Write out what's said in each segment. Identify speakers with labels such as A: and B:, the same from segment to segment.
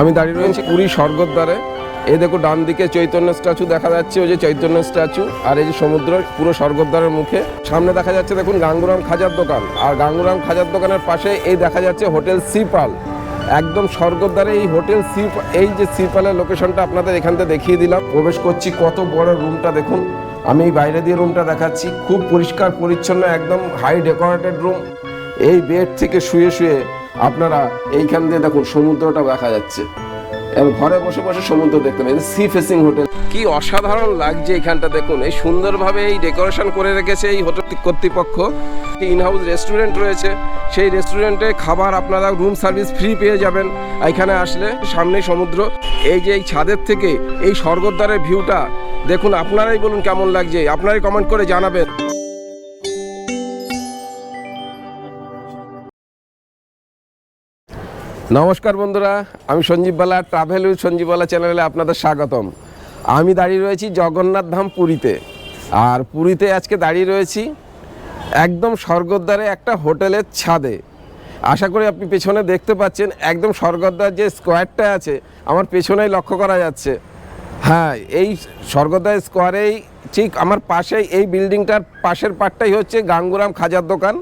A: আমি দাঁড়িয়ে রয়েছি পুরী স্বর্গদ্বারে। এই দেখো ডান দিকে চৈতন্য স্ট্যাচু দেখা যাচ্ছে, ওই যে চৈতন্য স্ট্যাচু, আর এই যে সমুদ্র পুরো স্বর্গদ্বারের মুখে। সামনে দেখা যাচ্ছে, দেখুন, গাঙ্গুরাম খাজার দোকান। আর গাঙ্গুরাম খাজার দোকানের পাশে এই দেখা যাচ্ছে হোটেল সিপাল একদম স্বর্গদ্বারে এই হোটেল সি এই যে সিপালের লোকেশনটা আপনাদের এখান থেকে দেখিয়ে দিলাম। প্রবেশ করছি, কত বড় রুমটা, দেখুন। আমি এই বাইরে দিয়ে রুমটা দেখাচ্ছি। খুব পরিষ্কার, পরিচ্ছন্ন, একদম হাই ডেকোরেটেড রুম এই বেড থেকে শুয়ে শুয়ে আপনারা এইখান দিয়ে দেখুন সমুদ্রটা দেখা যাচ্ছে। ঘরে বসে বসে সমুদ্র দেখতে পাবেন সি ফেসিং হোটেল। কি অসাধারণ লাগছে এখানটা দেখুন, এই সুন্দরভাবে এই ডেকোরেশন করে রেখেছে এই হোটেল কর্তৃপক্ষ। ইন হাউস রেস্টুরেন্ট রয়েছে, সেই রেস্টুরেন্টে খাবার আপনারা রুম সার্ভিস ফ্রি পেয়ে যাবেন এখানে আসলে সামনে সমুদ্র। এই যে এই ছাদের থেকে এই স্বর্গদ্বারের ভিউটা দেখুন, আপনারাই বলুন কেমন লাগছে, আপনারাই কমেন্ট করে জানাবেন। নমস্কার বন্ধুরা, আমি সঞ্জীব বালা ট্রাভেল উইথ সঞ্জীব বালা চ্যানেলে আপনাদের স্বাগতম। আমি দাঁড়িয়ে রয়েছি জগন্নাথ ধাম পুরীতে। আর পুরীতে আজকে দাঁড়িয়ে রয়েছি একদম স্বর্গদ্বারে একটা হোটেলের ছাদে। আশা করি আপনি পেছনে দেখতে পাচ্ছেন একদম স্বর্গদ্বার যে স্কোয়ারটা আছে, আমার পেছনেই লক্ষ্য করা যাচ্ছে। হ্যাঁ এই স্বর্গদ্বার স্কোয়ারেই ঠিক আমার পাশেই এই বিল্ডিংটার পাশের পাটটাই হচ্ছে গাঙ্গুরাম খাজার দোকান।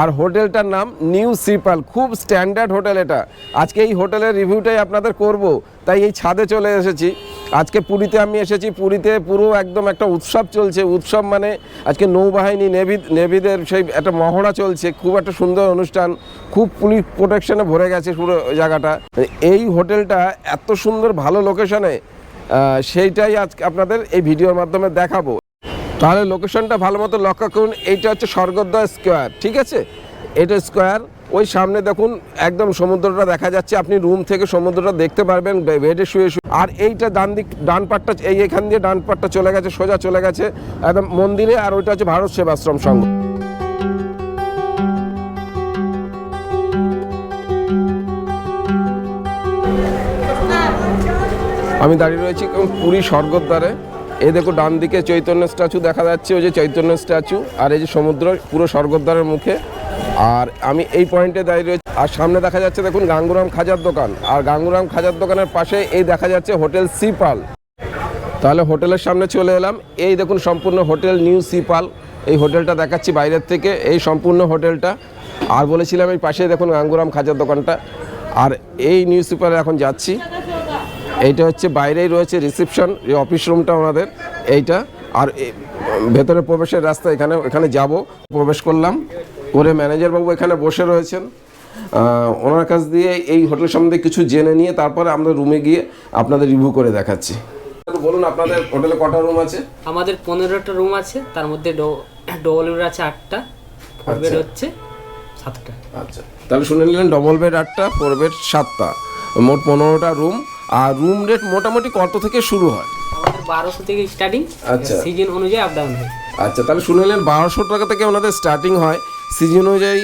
A: আর হোটেলটার নাম নিউ সিপাল খুব স্ট্যান্ডার্ড হোটেল এটা। আজকে এই হোটেলের রিভিউটাই আপনাদের করব, তাই এই ছাদে চলে এসেছি। আজকে পুরীতে আমি এসেছি, পুরীতে পুরো একদম একটা উৎসব চলছে। উৎসব মানে আজকে নৌবাহিনী, নেভি, নেভিদের সেই একটা মহড়া চলছে, খুব একটা সুন্দর অনুষ্ঠান, খুব পুলিশ প্রোটেকশনে ভরে গেছে পুরো জায়গাটা। এই হোটেলটা এত সুন্দর ভালো লোকেশনে সেইটাই আজকে আপনাদের এই ভিডিওর মাধ্যমে দেখাবো। তাহলে লোকেশনটা ভালো মতো লক্ষ্য করুন। এইটা হচ্ছে স্বর্গদ্বার স্কোয়ার ঠিক আছে? এটা স্কোয়ার ওই সামনে দেখুন, একদম সমুদ্রটা দেখা যাচ্ছে। আপনি রুম থেকে সমুদ্রটা দেখতে পারবেন বেডে শুয়ে শুয়ে। আর এইটা ডান দিক, ডান পাটটা, এই এখান দিয়ে ডান পাটটা চলে গেছে, সোজা চলে গেছে, একদম মন্দিরে। আর ওইটা হচ্ছে ভারত সেবাশ্রম সংঘ। আমি দাঁড়িয়ে রয়েছি পুরী স্বর্গদ্বারে। এই দেখো, ডান দিকে চৈতন্য স্ট্যাচু দেখা যাচ্ছে, ওই যে চৈতন্য স্ট্যাচু আর এই যে সমুদ্র, পুরো স্বর্গদ্বারের মুখে। আর আমি এই পয়েন্টে দাঁড়িয়ে রয়েছি। আর সামনে দেখা যাচ্ছে, দেখুন, গাঙ্গুরাম খাজার দোকান। আর গাঙ্গুরাম খাজার দোকানের পাশে এই দেখা যাচ্ছে হোটেল সিপাল তাহলে হোটেলের সামনে চলে এলাম। এই দেখুন, সম্পূর্ণ হোটেল, নিউ সিপাল এই হোটেলটা দেখাচ্ছি বাইরের থেকে, এই সম্পূর্ণ হোটেলটা। আর বলেছিলাম এই পাশে দেখুন গাঙ্গুরাম খাজার দোকানটা। আর এই নিউ সিপালে এখন যাচ্ছি। এইটা হচ্ছে বাইরেই রয়েছে রিসেপশন এই অফিস রুমটা ওনাদের এইটা। আর ভেতরে প্রবেশের রাস্তা এখানে এখানে যাব প্রবেশ করলাম। করে ম্যানেজার বাবু এখানে বসে রয়েছেন। ওনার কাছ দিয়ে এই হোটেল সম্বন্ধে কিছু জেনে নিয়ে তারপরে আমরা রুমে গিয়ে আপনাদের রিভিউ করে দেখাচ্ছি। বলুন আপনাদের হোটেলে কটা রুম আছে?
B: আমাদের পনেরোটা রুম আছে তার মধ্যে ডবল বেড আছে আটটা ফোর বেড
A: আচ্ছা।
B: হচ্ছে সাতটা।
A: আচ্ছা। তাহলে শুনে নিলেন ডবল বেড আটটা ফোর বেড সাতটা। মোট পনেরোটা রুম আর রুম রেট মোটামুটি কত থেকে শুরু হয়?
B: আমাদের বারোশো থেকে স্টার্টিং
A: আচ্ছা।
B: সিজন অনুযায়ী আপ ডাউন হয়।
A: আচ্ছা তাহলে শুনে নিলেন বারোশো টাকা থেকে ওনাদের স্টার্টিং হয়। সিজন অনুযায়ী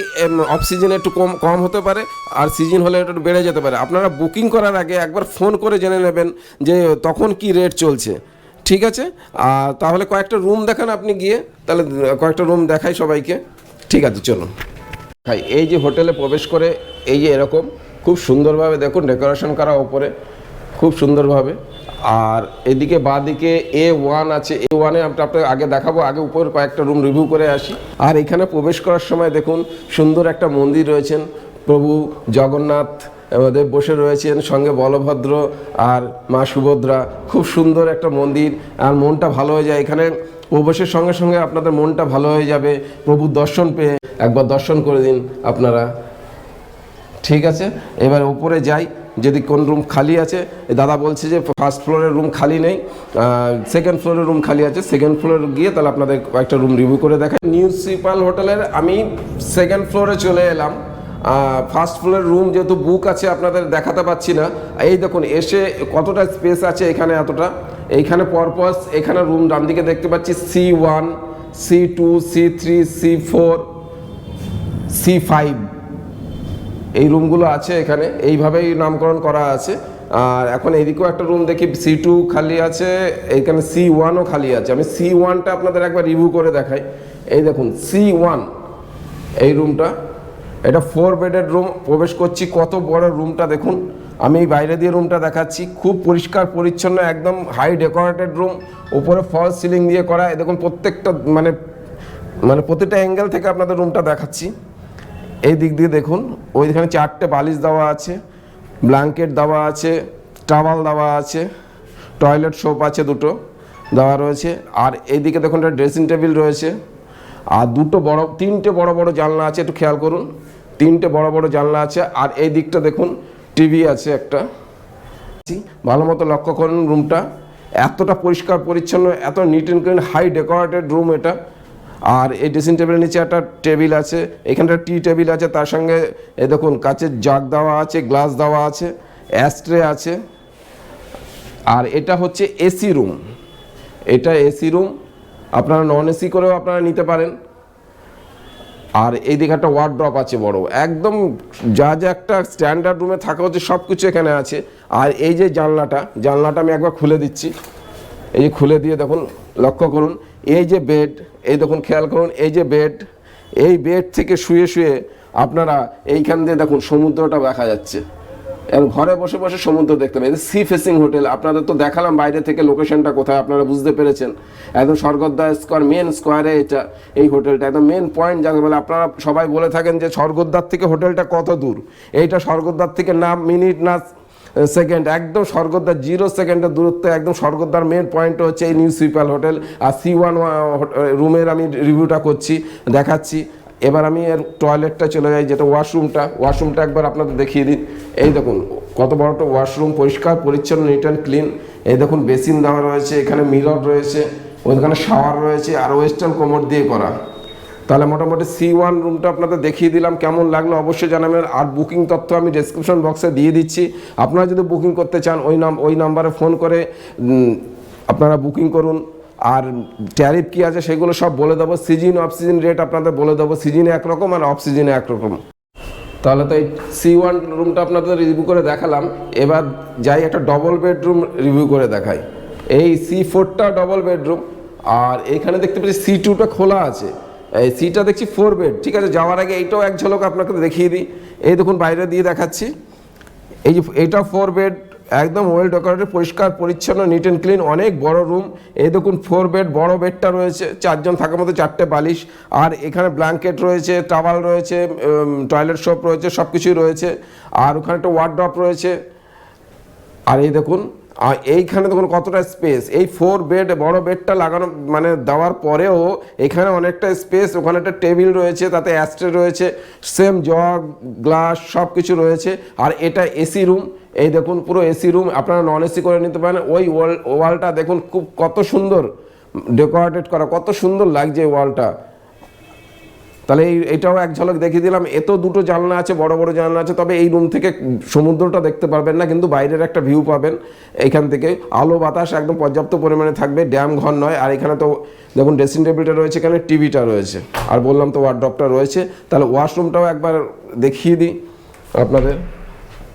A: অফ সিজনে একটু কম কম হতে পারে আর সিজন হলে একটু বেড়ে যেতে পারে। আপনারা বুকিং করার আগে একবার ফোন করে জেনে নেবেন যে তখন কি রেট চলছে। ঠিক আছে? আর তাহলে কয়েকটা রুম দেখান আপনি গিয়ে তাহলে কয়েকটা রুম দেখাই সবাইকে। ঠিক আছে চলুন। ভাই এই যে হোটেলে প্রবেশ করে এই যে এরকম খুব সুন্দরভাবে দেখুন ডেকোরেশন করা ওপরে খুব সুন্দরভাবে। আর এদিকে বাঁ দিকে এ ওয়ান আছে এ ওয়ানে আপনাকে আগে দেখাবো, আগে উপর কয়েকটা রুম রিভিউ করে আসি। আর এখানে প্রবেশ করার সময় দেখুন, সুন্দর একটা মন্দির রয়েছেন। প্রভু জগন্নাথ আমাদের বসে রয়েছেন, সঙ্গে বলভদ্র আর মা সুভদ্রা। খুব সুন্দর একটা মন্দির, আর মনটা ভালো হয়ে যায়। এখানে প্রবেশের সঙ্গে সঙ্গে আপনাদের মনটা ভালো হয়ে যাবে। প্রভুর দর্শন পেয়ে একবার দর্শন করে দিন আপনারা। ঠিক আছে? এবার উপরে যাই। যদি কোন রুম খালি আছে দাদা বলছে যে ফার্স্ট ফ্লোরের রুম খালি নেই সেকেন্ড ফ্লোরের রুম খালি আছে সেকেন্ড ফ্লোরে গিয়ে তাহলে আপনাদের কয়েকটা রুম রিভিউ করে দেখাই। মিউনিসিপাল হোটেলের আমি সেকেন্ড ফ্লোরে চলে এলাম। ফার্স্ট ফ্লোরের রুম যেহেতু বুক আছে, আপনাদের দেখাতে পাচ্ছি না। এই দেখুন, এসে কতটা স্পেস আছে এখানে এতটা। এইখানে পরপর এখানে রুম ডান দিকে দেখতে পাচ্ছি C one C two C three C four C five এই রুমগুলো আছে এখানে। এইভাবেই নামকরণ করা আছে। আর এখন এদিকেও একটা রুম দেখি সি টু খালি আছে এইখানে সি ওয়ানও খালি আছে। আমি সি ওয়ানটা আপনাদের একবার রিভিউ করে দেখাই। এই দেখুন সি ওয়ান এই রুমটা এটা ফোর বেডের রুম প্রবেশ করছি, কত বড় রুমটা দেখুন। আমি বাইরে দিয়ে রুমটা দেখাচ্ছি। খুব পরিষ্কার, পরিচ্ছন্ন, একদম হাই ডেকোরেটেড রুম উপরে ফল সিলিং দিয়ে করা। দেখুন, প্রত্যেকটা মানে মানে প্রতিটা অ্যাঙ্গেল থেকে আপনাদের রুমটা দেখাচ্ছি। এই দিক দিয়ে দেখুন, ওইখানে চারটে বালিশ দেওয়া আছে, ব্ল্যাঙ্কেট দেওয়া আছে, টাওয়াল দেওয়া আছে, টয়লেট সোপ আছে দুটো দেওয়া রয়েছে, আর এইদিকে দেখুন একটা ড্রেসিং টেবিল রয়েছে, আর দুটো বড়, তিনটে বড় বড় জানলা আছে, একটু খেয়াল করুন, তিনটে বড় বড় জানলা আছে, আর এই দিকটা দেখুন টিভি আছে একটা। ভালো মতো লক্ষ্য করুন রুমটা, এতটা পরিষ্কার পরিচ্ছন্ন, এত neat and clean high decorated room এটা। আর এই ড্রেসিং টেবিলের নিচে একটা টেবিল আছে, এখানটা টি টেবিল আছে, তার সঙ্গে, এ দেখুন, কাচের জাগ দেওয়া আছে গ্লাস দেওয়া আছে অ্যাস্ট্রে আছে, আর এটা হচ্ছে এসি রুম এটা এসি রুম আপনারা নন এসি করেও আপনারা নিতে পারেন। আর এইদিকে একটা ওয়ার্ড্রপ আছে বড়। একদম যা যা একটা স্ট্যান্ডার্ড রুমে থাকা হচ্ছে সব কিছু এখানে আছে। আর এই যে জানলাটা জানলাটা আমি একবার খুলে দিচ্ছি। এই যে খুলে দিয়ে দেখুন, লক্ষ্য করুন এই যে বেড এই দেখুন, খেয়াল করুন, এই যে বেড এই বেড থেকে শুয়ে শুয়ে আপনারা এইখান দিয়ে দেখুন, সমুদ্রটা দেখা যাচ্ছে। এবং ঘরে বসে বসে সমুদ্র দেখতে পাবেন। সি ফেসিং হোটেল আপনাদের তো দেখালাম বাইরে থেকে লোকেশনটা কোথায়, আপনারা বুঝতে পেরেছেন। একদম স্বর্গদ্বার স্কোয়ার মেন স্কোয়ারে এটা, এই হোটেলটা একদম মেন পয়েন্ট যাকে বলে, আপনারা সবাই বলে থাকেন যে স্বর্গদ্বার থেকে হোটেলটা কত দূর? এইটা স্বর্গদ্বার থেকে না মিনিট না সেকেন্ড একদম স্বর্গদ্বার জিরো সেকেন্ডের দূরত্ব, একদম স্বর্গদ্বার মেন পয়েন্ট হচ্ছে এই নিউ সুইপাল হোটেল আর সি ওয়ান রুমের আমি রিভিউটা করছি, দেখাচ্ছি। এবার আমি এর টয়লেটটা চলে যাই, যেটা ওয়াশরুমটা ওয়াশরুমটা একবার আপনাদের দেখিয়ে দিন এই দেখুন, কত বড় একটা ওয়াশরুম পরিষ্কার, পরিচ্ছন্ন নিট অ্যান্ড ক্লিন এই দেখুন বেসিন দেওয়া রয়েছে, এখানে মিরর রয়েছে ওইখানে শাওয়ার রয়েছে, আর ওয়েস্টার্ন কোমর দিয়ে করা। তাহলে মোটামুটি সি ওয়ান রুমটা আপনাদের দেখিয়ে দিলাম, কেমন লাগল অবশ্যই জানাবেন। আর বুকিং তথ্য আমি ডেসক্রিপশন বক্সে দিয়ে দিচ্ছি। আপনারা যদি বুকিং করতে চান, ওই নাম ওই নাম্বারে ফোন করে আপনারা বুকিং করুন। আর ট্যারিফ কী আছে সেগুলো সব বলে দেবো। সিজন অফ সিজন রেট আপনাদের বলে দেবো। সিজনে একরকম আর অফ সিজনে একরকম তাহলে তো এই সি ওয়ান রুমটা আপনাদের রিভিউ করে দেখালাম। এবার যাই একটা ডবল বেডরুম রিভিউ করে দেখাই। এই সি ফোরটা ডবল বেডরুম আর এখানে দেখতে পাচ্ছি সি টুটা খোলা আছে। এই সিটা দেখছি ফোর বেড ঠিক আছে? যাওয়ার আগে এইটাও এক ঝলক আপনাকে দেখিয়ে দিই। এই দেখুন, বাইরে দিয়ে দেখাচ্ছি। এই যে এইটা ফোর বেড একদম ওয়েল ডেকোরেটেড পরিষ্কার, পরিচ্ছন্ন নিট অ্যান্ড ক্লিন অনেক বড় রুম এই দেখুন ফোর বেড বড় বেডটা রয়েছে। চারজন থাকার মতো চারটে বালিশ। আর এখানে ব্ল্যাঙ্কেট রয়েছে টাওয়াল রয়েছে টয়লেট শপ রয়েছে সব কিছুই রয়েছে। আর ওখানে একটা ওয়ার্ড্রপ রয়েছে। আর এই দেখুন এইখানে দেখুন কতটা স্পেস এই ফোর বেড বড় বেডটা লাগানো মানে দেওয়ার পরেও এখানে অনেকটা স্পেস ওখানে একটা টেবিল রয়েছে, তাতে অ্যাস্ট্রে রয়েছে সেম জগ গ্লাস সব কিছু রয়েছে। আর এটা এসি রুম এই দেখুন পুরো এসি রুম আপনারা নন এসি করে নিতে পারেন। ওই ওয়াল ওয়ালটা দেখুন খুব কত সুন্দর। ডেকোরেটেড করা, কত সুন্দর লাগছে ওয়ালটা তাহলে এই, এটাও এক ঝলক দেখিয়ে দিলাম। এত দুটো জানলা আছে, বড় বড় জানলা আছে, তবে এই রুম থেকে সমুদ্রটা দেখতে পারবেন না, কিন্তু বাইরের একটা ভিউ পাবেন। এইখান থেকে আলো বাতাস একদম পর্যাপ্ত পরিমাণে থাকবে, ড্যাম ঘর নয়। আর এখানে তো দেখুন ড্রেসিং টেবিলটা রয়েছে, এখানে টিভিটা রয়েছে। আর বললাম তো ওয়ার্ড্রপটা রয়েছে, তাহলে ওয়াশরুমটাও একবার দেখিয়ে দিই আপনাদের।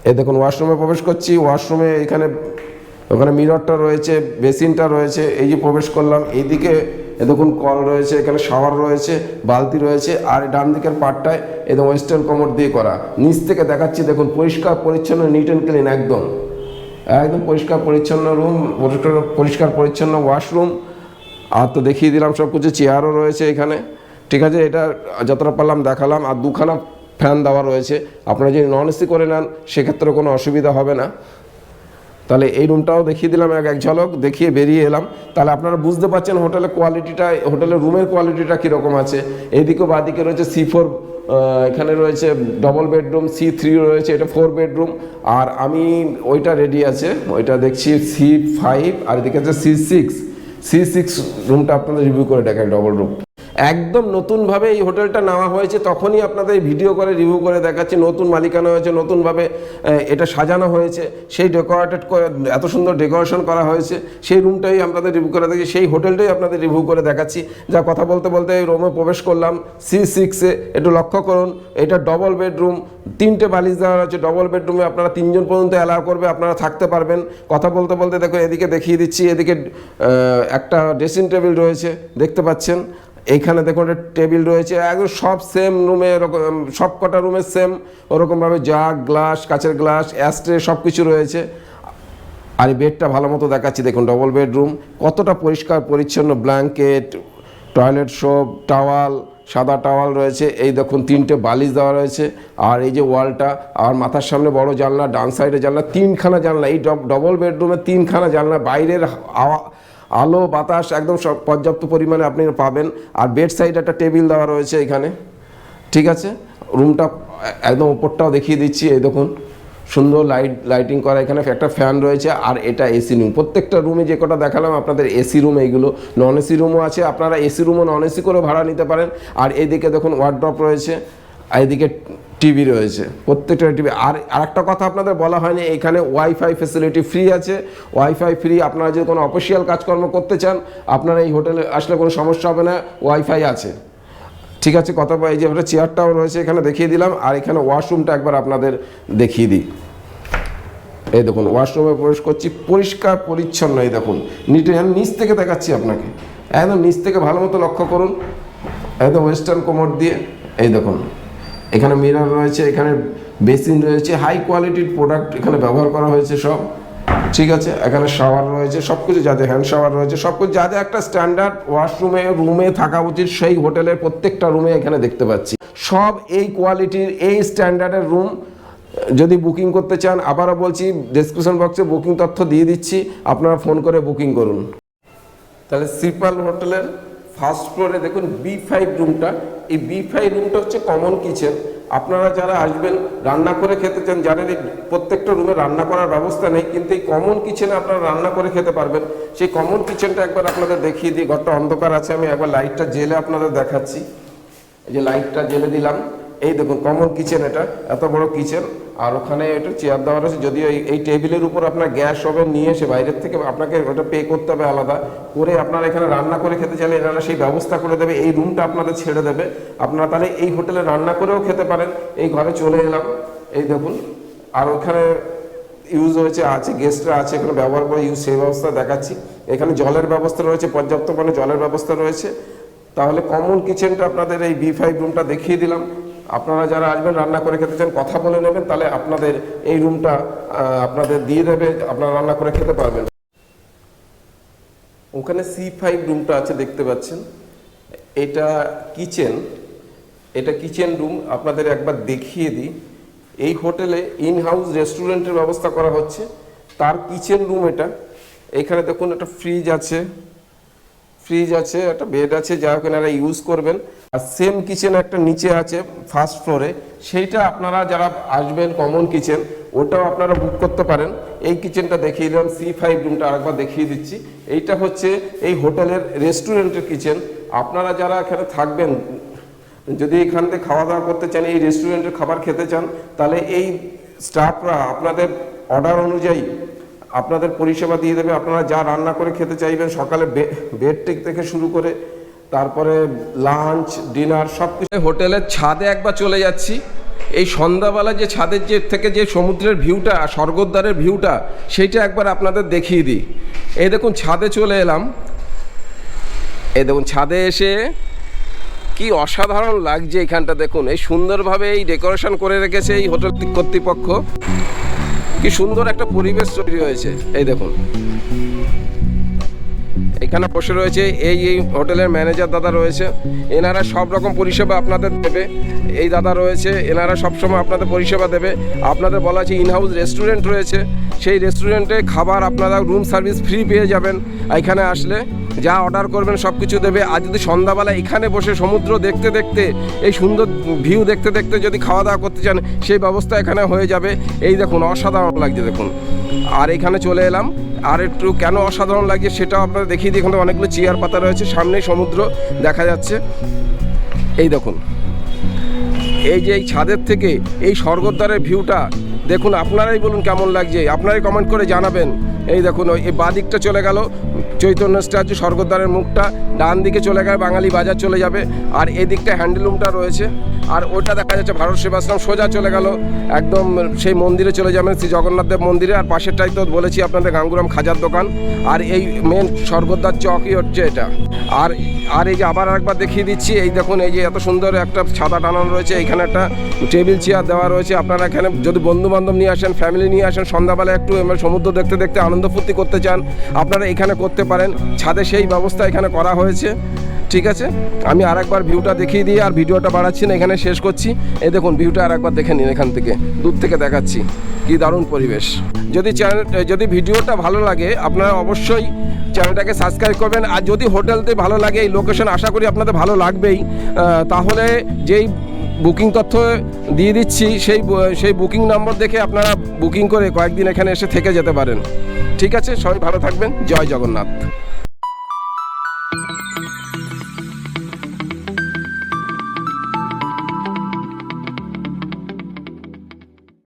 A: এ দেখুন ওয়াশরুমে প্রবেশ করছি ওয়াশরুমে এখানে, ওখানে মিররটা রয়েছে বেসিনটা রয়েছে, এই যে প্রবেশ করলাম। এইদিকে এ দেখুন কল রয়েছে, এখানে শাওয়ার রয়েছে, বালতি রয়েছে, আর ডান দিকের পাটটায় একদম ওয়েস্টার্ন কমোড দিয়ে করা। নিচ থেকে দেখাচ্ছি, দেখুন, পরিষ্কার, পরিচ্ছন্ন নিট অ্যান্ড ক্লিন একদম। একদম পরিষ্কার, পরিচ্ছন্ন রুম পরিষ্কার পরিচ্ছন্ন ওয়াশরুম আর তো দেখিয়ে দিলাম সব কিছু চেয়ারও রয়েছে এখানে। ঠিক আছে, এটা যতটা পারলাম দেখালাম, আর দুখানা ফ্যান দেওয়া রয়েছে। আপনারা যদি নন এসি করে নেন, সেক্ষেত্রে কোনো অসুবিধা হবে না। তাহলে এই রুমটাও দেখিয়ে দিলাম, এক এক ঝলক দেখিয়ে বেরিয়ে এলাম। তাহলে আপনারা বুঝতে পারছেন হোটেলের কোয়ালিটিটা হোটেলের রুমের কোয়ালিটিটা কীরকম আছে। এইদিকে বাদিকে রয়েছে সি ফোর এখানে রয়েছে ডবল বেডরুম সি থ্রি রয়েছে, এটা ফোর বেডরুম আর আমি ওইটা রেডি আছে, ওইটা দেখছি সি ফাইভ আর এদিকে আছে সি সিক্স সি সিক্স রুমটা আপনাদের রিভিউ করে দেখায় ডবল রুম একদম নতুনভাবে এই হোটেলটা নেওয়া হয়েছে, তখনই আপনাদের ভিডিও করে, রিভিউ করে দেখাচ্ছি, নতুন মালিকানা হয়েছে, নতুনভাবে এটা সাজানো হয়েছে, সেই ডেকোরেটেড করে, এত সুন্দর ডেকোরেশন করা হয়েছে, সেই রুমটাই আপনাদের রিভিউ করে দেখি সেই হোটেলটাই আপনাদের রিভিউ করে দেখাচ্ছি, যা কথা বলতে বলতে এই রুমে প্রবেশ করলাম সি সিক্সে একটু লক্ষ্য করুন, এটা ডবল বেডরুম তিনটে বালিশ দেওয়া হয়েছে ডবল বেডরুমে আপনারা তিনজন পর্যন্ত অ্যালাউ করবে, আপনারা থাকতে পারবেন, কথা বলতে বলতে দেখো, এদিকে দেখিয়ে দিচ্ছি, এদিকে একটা ড্রেসিং টেবিল রয়েছে, দেখতে পাচ্ছেন এইখানে দেখুন একটা টেবিল রয়েছে, একদম সব সেম রুমে এরকম সব কটা রুমে সেম ওরকমভাবে জাগ গ্লাস কাচের গ্লাস অ্যাস্ট্রে সব কিছু রয়েছে। আর এই বেডটা ভালো মতো দেখাচ্ছি, দেখুন ডবল বেডরুম কতটা পরিষ্কার, পরিচ্ছন্ন ব্ল্যাঙ্কেট টয়লেট সোপ টাওয়াল সাদা টাওয়াল রয়েছে, এই দেখুন তিনটে বালিশ দেওয়া রয়েছে, আর এই যে ওয়ালটা, আর মাথার সামনে বড় জানলা, ডান সাইডে জানলা, তিনখানা জানলা, এই ডবল বেডরুমে তিনখানা জানলা, বাইরের হাওয়া আলো, বাতাস একদম সব পর্যাপ্ত পরিমাণে আপনি পাবেন। আর বেড সাইডে একটা টেবিল দেওয়া রয়েছে এখানে। ঠিক আছে? রুমটা একদম উপরটাও দেখিয়ে দিচ্ছি, এই দেখুন। সুন্দর লাইট লাইটিং করা এখানে। একটা ফ্যান রয়েছে আর এটা এসি রুম প্রত্যেকটা রুমে যে কটা দেখালাম, আপনাদের এসি রুম এইগুলো। নন এসি রুমও আছে, আপনারা এসি রুমও নন এসি করে ভাড়া নিতে পারেন। আর এদিকে দেখুন ওয়ার্ড্রপ রয়েছে। এদিকে টিভি রয়েছে, প্রত্যেকটা টিভি। আর আরেকটা কথা আপনাদের বলা হয়নি, এখানে ওয়াইফাই ফেসিলিটি ফ্রি আছে। ওয়াইফাই ফ্রি আপনারা যদি কোনো অফিসিয়াল কাজকর্ম করতে চান, আপনারা এই হোটেলে আসলে কোনো সমস্যা হবে না ওয়াইফাই আছে। ঠিক আছে, কথা এই যে একটা চেয়ারটাও রয়েছে, এখানে দেখিয়ে দিলাম। আর এখানে ওয়াশরুমটা একবার আপনাদের দেখিয়ে দিই। এই দেখুন ওয়াশরুমে প্রবেশ করছি, পরিষ্কার, পরিচ্ছন্ন, এই দেখুন। নিটে নিচ থেকে দেখাচ্ছি আপনাকে। একদম নিচ থেকে ভালো মতো লক্ষ্য করুন। একদম ওয়েস্টার্ন কোমর দিয়ে, এই দেখুন। এখানে মিরর রয়েছে, এখানে বেসিন রয়েছে হাই কোয়ালিটির প্রোডাক্ট এখানে ব্যবহার করা হয়েছে সব, ঠিক আছে? এখানে শাওয়ার রয়েছে সব কিছু যাতে হ্যান্ড শাওয়ার রয়েছে সব কিছু যাতে একটা স্ট্যান্ডার্ড ওয়াশরুমে রুমে থাকা উচিত, সেই হোটেলের প্রত্যেকটা রুমে এখানে দেখতে পাচ্ছি। সব এই কোয়ালিটির এই স্ট্যান্ডার্ডের রুম যদি বুকিং করতে চান, আবারও বলছি ডেসক্রিপশন বক্সে বুকিং তথ্য দিয়ে দিচ্ছি, আপনারা ফোন করে বুকিং করুন। তাহলে সিপাল হোটেলের ফার্স্ট ফ্লোরে দেখুন বি ফাইভ রুমটা এই বি ফাইভ রুমটা হচ্ছে কমন কিচেন আপনারা যারা আসবেন, রান্না করে খেতে চান জানেন এই প্রত্যেকটা রুমে রান্না করার ব্যবস্থা নেই, কিন্তু এই কমন কিচেনে আপনারা রান্না করে খেতে পারবেন। সেই কমন কিচেনটা একবার আপনাদের দেখিয়ে দিই, ঘরটা অন্ধকার আছে, আমি একবার লাইটটা জেলে আপনাদের দেখাচ্ছি। এই যে লাইটটা জেলে দিলাম। এই দেখুন কমন কিচেন এটা, এত বড় কিচেন আর ওখানে একটু চেয়ার দেওয়া রয়েছে, যদিও এই- এই টেবিলের উপর আপনার গ্যাস ওভেন নিয়ে এসে বাইরের থেকে আপনাকে ওটা পে করতে হবে আলাদা, করে আপনারা এখানে রান্না করে খেতে চাইলে এনারা সেই ব্যবস্থা করে দেবে, এই রুমটা আপনাদের ছেড়ে দেবে। আপনারা তাহলে এই হোটেলে রান্না করেও খেতে পারেন, এই ঘরে চলে এলাম, এই দেখুন, আর ওখানে ইউজ হয়েছে, আছে গেস্টরা আছে, এখানে ব্যবহার করে ইউজ সেই ব্যবস্থা দেখাচ্ছি। এখানে জলের ব্যবস্থা রয়েছে, পর্যাপ্ত মানে জলের ব্যবস্থা রয়েছে। তাহলে কমন কিচেনটা আপনাদের এই বি ফাইভ রুমটা দেখিয়ে দিলাম আপনারা যারা আসবেন, রান্না করে খেতে চান, কথা বলে নেবেন, তাহলে আপনাদের এই রুমটা আপনাদের দিয়ে দেবে, আপনারা রান্না করে খেতে পারবেন। ওখানে সি ফাইভ রুমটা আছে, দেখতে পাচ্ছেন। এটা কিচেন। এটা কিচেন রুম, আপনাদের একবার দেখিয়ে দিই। এই হোটেলে ইন হাউস রেস্টুরেন্টের ব্যবস্থা করা হচ্ছে। তার কিচেন রুম এটা। এখানে দেখুন, একটা ফ্রিজ আছে। ফ্রিজ আছে, একটা বেড আছে, যা আপনারা ইউজ করবেন। আর সেম কিচেন একটা নিচে আছে ফার্স্ট ফ্লোরে সেইটা আপনারা যারা আসবেন কমন কিচেন ওটাও আপনারা বুক করতে পারেন। এই কিচেনটা দেখিয়ে দিলাম সি ফাইভ রুমটা আরেকবার দেখিয়ে দিচ্ছি। এইটা হচ্ছে এই হোটেলের রেস্টুরেন্টের কিচেন আপনারা যারা এখানে থাকবেন, যদি এখান থেকে খাওয়া দাওয়া করতে চান, এই রেস্টুরেন্টের খাবার খেতে চান, তাহলে এই স্টাফরা আপনাদের অর্ডার অনুযায়ী আপনাদের পরিষেবা দিয়ে দেবে। আপনারা যা রান্না করে খেতে চাইবেন, সকালে বেড টেক থেকে শুরু করে তারপরে লাঞ্চ, ডিনার সব কিছু হোটেলের ছাদে একবার চলে যাচ্ছি। এই সন্ধ্যাবেলা যে ছাদের যে থেকে যে সমুদ্রের ভিউটা, স্বর্গদ্বারের ভিউটা, সেইটা একবার আপনাদের দেখিয়ে দিই। এই দেখুন, ছাদে চলে এলাম। এই দেখুন, ছাদে এসে কি অসাধারণ লাগছে এখানটা দেখুন। এই সুন্দরভাবে এই ডেকোরেশন করে রেখেছে এই হোটেল কর্তৃপক্ষ। কি সুন্দর একটা পরিবেশ তৈরি হয়েছে। এই দেখুন। এখানে বসে রয়েছে, এই এই হোটেলের ম্যানেজার দাদা রয়েছে। এনারা সব রকম পরিষেবা আপনাদের দেবে। এই দাদা রয়েছে, এনারা সবসময় আপনাদের পরিষেবা দেবে। আপনাদের বলা আছে ইনহাউস রেস্টুরেন্ট রয়েছে। সেই রেস্টুরেন্টে খাবার আপনারা রুম সার্ভিস ফ্রি পেয়ে যাবেন। এখানে আসলে যা অর্ডার করবেন সব কিছু দেবে। আর যদি সন্ধ্যাবেলা এখানে বসে সমুদ্র দেখতে দেখতে, এই সুন্দর ভিউ দেখতে দেখতে যদি খাওয়া দাওয়া করতে চান, সেই ব্যবস্থা এখানে হয়ে যাবে। এই দেখুন, অসাধারণ লাগছে, দেখুন। আর এখানে চলে এলাম। আর একটু কেন অসাধারণ লাগে সেটাও আপনারা দেখিয়ে দিই। এখানে অনেকগুলো চেয়ার পাতা রয়েছে, সামনেই সমুদ্র দেখা যাচ্ছে। এই দেখুন, এই যে এই ছাদের থেকে এই স্বর্গদ্বারের ভিউটা দেখুন, আপনারাই বলুন কেমন লাগছে। আপনারাই কমেন্ট করে জানাবেন। এই দেখুন, ওই বাদিকটা চলে গেল। চৈতন্য স্ট্যাচু, স্বর্গদ্বারের মুখটা। ডান দিকে চলে গেলে, বাঙালি বাজার চলে যাবে। আর এদিকটা হ্যান্ডলুমটা রয়েছে। আর ওটা দেখা যাচ্ছে ভারত সেবাশ্রম, সোজা চলে গেল। একদম সেই মন্দিরে চলে যাবেন, শ্রী জগন্নাথ দেব মন্দিরে। আর পাশেরটাই তো বলেছি আপনাদের, গাঙ্গুরাম খাজার দোকান। আর এই মেন স্বর্গদ্বার চকই হচ্ছে এটা। আর আর এই যে আবার একবার দেখিয়ে দিচ্ছি, এই দেখুন, এই যে এত সুন্দর একটা ছাতা টানানো রয়েছে। এইখানে একটা টেবিল চেয়ার দেওয়া রয়েছে। আপনারা এখানে যদি বন্ধু বান্ধব নিয়ে আসেন ফ্যামিলি নিয়ে আসেন, সন্ধ্যাবেলা একটু সমুদ্র দেখতে দেখতে আনন্দ ফুর্তি করতে চান, আপনারা এখানে করতে পারেন। ছাদে সেই ব্যবস্থা এখানে করা হয়েছে, ঠিক আছে? আমি আর একবার ভিউটা দেখিয়ে দিয়ে আর ভিডিওটা বাড়াচ্ছি না, এখানে শেষ করছি। এই দেখুন ভিউটা আর একবার দেখে নিন এখান থেকে, দূর থেকে দেখাচ্ছি, কি দারুণ পরিবেশ। যদি চ্যানেল যদি ভিডিওটা ভালো লাগে, আপনারা অবশ্যই চ্যানেলটাকে সাবস্ক্রাইব করবেন। আর যদি হোটেলতে ভালো লাগে, এই লোকেশন আশা করি আপনাদের ভালো লাগবেই। তাহলে যেই বুকিং তথ্য দিয়ে দিচ্ছি। সেই সেই বুকিং নম্বর দেখে আপনারা বুকিং করে কয়েকদিন এখানে এসে থেকে যেতে পারেন। ঠিক আছে? সবাই ভালো থাকবেন। জয় জগন্নাথ।